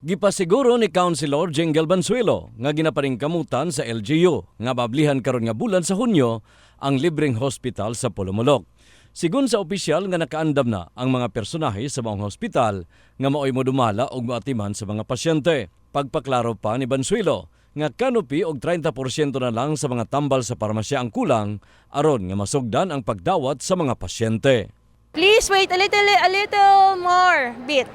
Gipasiguro ni Councilor Jingle Bansuelo nga ginaparing kamutan sa LGU nga bablihan karon nga bulan sa Hunyo ang libreng hospital sa Polomolok. Sigun sa opisyal nga nakaandam na ang mga personahe sa maong hospital nga maoy mo dumala og maatiman sa mga pasyente. Pagpaklaro pa ni Bansuelo nga kanopi og 30% na lang sa mga tambal sa parmasya ang kulang aron nga masugdan ang pagdawat sa mga pasyente. Please wait a little, a little more bit.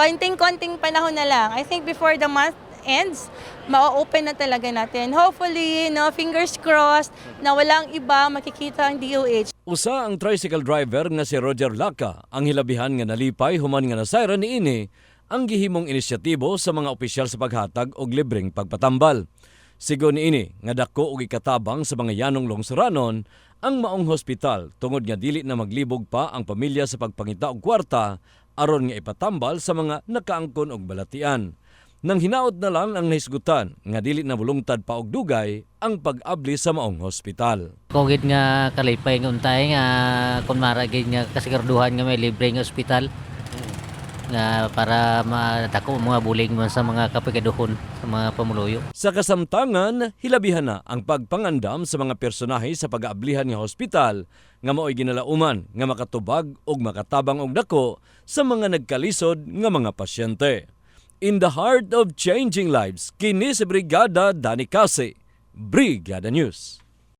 Konting-konting panahon na lang. I think before the month ends, ma-open na talaga natin. Hopefully, no, fingers crossed, na walang iba makikita ang DOH. Usa ang tricycle driver nga si Roger Laka ang hilabihan nga nalipay human nga nasayra ni ini ang gihimong inisyatibo sa mga opisyal sa paghatag og libreng pagpatambal. Sigon ni ini nga dako og ikatabang sa mga yanong lungsuranon ang maong hospital tungod nga dili na maglibog pa ang pamilya sa pagpangita og kwarta aron nga ipatambal sa mga nakaangkon og balatian. Nang hinaot na lang ang nahisgutan nga dili na bulungtad pa og dugay ang pag-abli sa maong hospital. Kogit nga kalipay nga untay nga kun mara gid nga kasiguraduhan nga may libre nga ospital nga para madako mga bulig man sa mga kapigaduhon sa mga pamuluyo. Sa kasamtangan, hilabihan na ang pagpangandam sa mga personahe sa pag-aablihan nga hospital nga mao'y ginalauman nga makatubag og makatabang og dako sa mga nagkalisod nga mga pasyente. In the heart of changing lives, kini si Brigada Dani Case, Brigada News.